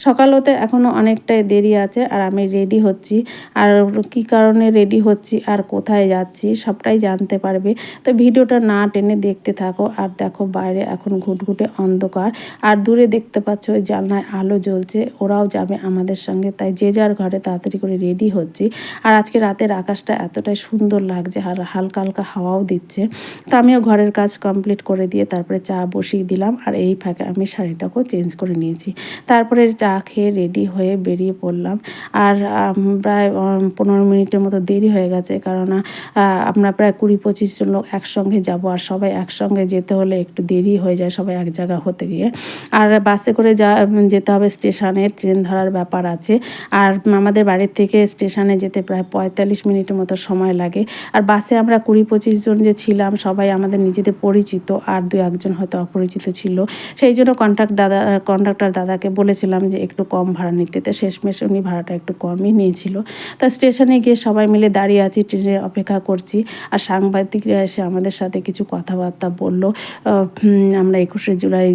সকাল হতে এখনও অনেকটাই দেরি আছে আর আমি রেডি হচ্ছি। আর কি কারণে রেডি হচ্ছি আর কোথায় যাচ্ছি সবটাই জানতে পারবে। তো ভিডিওটা না টেনে দেখতে থাকো। আর দেখো বাইরে এখন ঘুটঘুটে অন্ধকার। আর দূরে দেখতে পাচ্ছ ওই জানলায় আলো জ্বলছে। ওরাও যাবে আমাদের সঙ্গে। তাই যে যার ঘরে তাড়াতাড়ি করে রেডি হচ্ছি। আর আজকে রাতের আকাশটা এতটাই সুন্দর লাগছে আর হালকা হালকা হাওয়াও দিচ্ছে। তো আমিও ঘরের কাজ কমপ্লিট করে দিয়ে তারপরে চা বসিয়ে দিলাম। আর এই ফাঁকে আমি শাড়িটাকেও চেঞ্জ করে নিয়েছি। তারপরে চা খেয়ে রেডি হয়ে বেরিয়ে পড়লাম। আর প্রায় পনেরো মিনিটের মতো দেরি হয়ে গেছে কেননা আমরা প্রায় কুড়ি পঁচিশ জন লোক একসঙ্গে যাব আর সবাই একসঙ্গে যেতে হলে একটু দেরি হয়ে যায় সবাই এক জায়গা হতে গিয়ে। আর বাসে করে যা যেতে হবে স্টেশনে, ট্রেন ধরার ব্যাপার আছে। আর আমাদের বাড়ির থেকে স্টেশনে যেতে প্রায় পঁয়তাল্লিশ মিনিটের মতো সময় লাগে। আর বাসে আমরা কুড়ি পঁচিশ জন যে ছিলাম সবাই আমাদের নিজেদের পরিচিত আর দু একজন হয়তো অপরিচিত ছিল। সেই জন্য কন্ট্রাক্ট দাদা কন্ট্রাক্টর দাদাকে বলেছিলাম যে একটু কম ভাড়া নিতে। তো শেষমেশ উনি ভাড়াটা একটু কমই নিয়েছিল। তা স্টেশনে গিয়ে সবাই মিলে দাঁড়িয়ে আছি, ট্রেনে অপেক্ষা করছি। আর সাংবাদিকরা এসে আমাদের সাথে কিছু কথাবার্তা বলল। আমরা একুশে জুলাই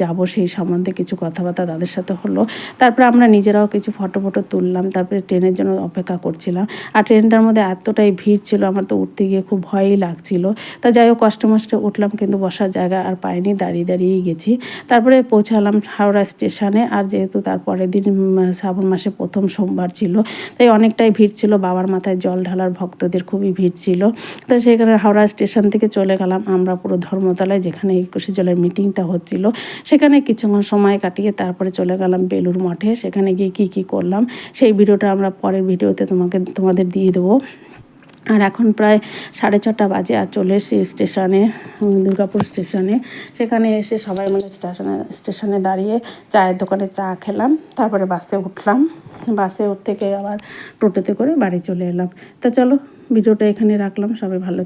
যাব সেই সম্বন্ধে কিছু কথাবার্তা তাদের সাথে হলো। তারপরে আমরা নিজেরাও কিছু ফটো ফটো তুললাম। তারপরে ট্রেনের জন্য অপেক্ষা করছিলাম। আর ট্রেনটার মধ্যে এতটাই ভিড় ছিল, আমার তো উঠতে গিয়ে খুব ভয়ই লাগছিল। তা যাই হোক, কষ্ট উঠলাম, কিন্তু বসার জায়গা আর পাইনি, দাঁড়িয়ে দাঁড়িয়েই গেছি। তারপরে পৌঁছালাম হাওড়া স্টেশনে। আর যেহেতু তারপরের দিন শ্রাবণ মাসে প্রথম সোমবার ছিল। তাই অনেকটাই ভিড় ছিল, বাবার মাথায় জল ঢালার ভক্তদের খুবই ভিড় ছিল। তো সেখানে হাওড়া স্টেশন থেকে চলে গেলাম আমরা পুরো ধর্মতলায়, যেখানে একুশে জলের মিটিংটা হচ্ছিল। সেখানে কিছুক্ষণ সময় কাটিয়ে তারপরে চলে গেলাম বেলুর মঠে। সেখানে গিয়ে কী কী করলাম, সেই ভিডিওটা আমরা পরের ভিডিওতে তোমাকে, তোমাদের দিয়ে দেবো। আর এখন প্রায় সাড়ে ছটা বাজে আর চলে এসে স্টেশনে দুর্গাপুর স্টেশনে। সেখানে এসে সবাই মিলে স্টেশনে স্টেশনে দাঁড়িয়ে চায়ের দোকানে চা খেলাম, তারপরে বাসে উঠলাম। বাসে উঠ থেকে আবার টোটোতে করে বাড়ি চলে এলাম। তা চলো, ভিডিওটা এখানে রাখলাম, সবাই ভালো